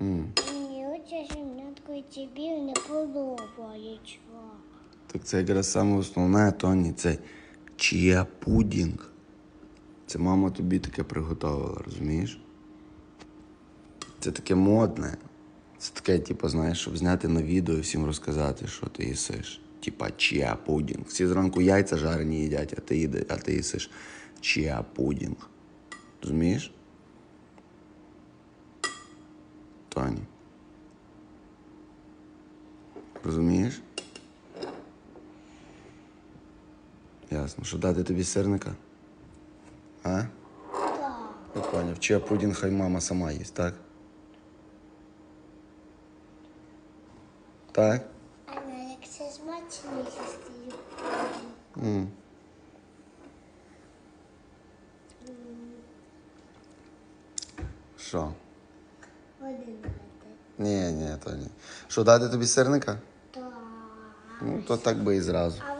Мені оця шимнятка і тобі не подобається. Так це якраз саме основне, Тоні, це чия пудінг. Це мама тобі таке приготувала, розумієш? Це таке модне. Це таке, типу, знаєш, щоб зняти на відео і всім розказати, що ти їсиш. Типа чия пудінг. Всі зранку яйця жарені їдять, а ти, їде, а ти їсиш чия пудінг. Розумієш? Тоні. Розумієш? Ясно. Що дати тобі сирника? А? Так. Я поняв. Чия пудінг хай мама сама їсть, так? Так? А як це смачніше стає. М. Що? Один дати. Ні, ні, то ні. Що дати тобі сирника? Так. Ну, то так би і зразу. А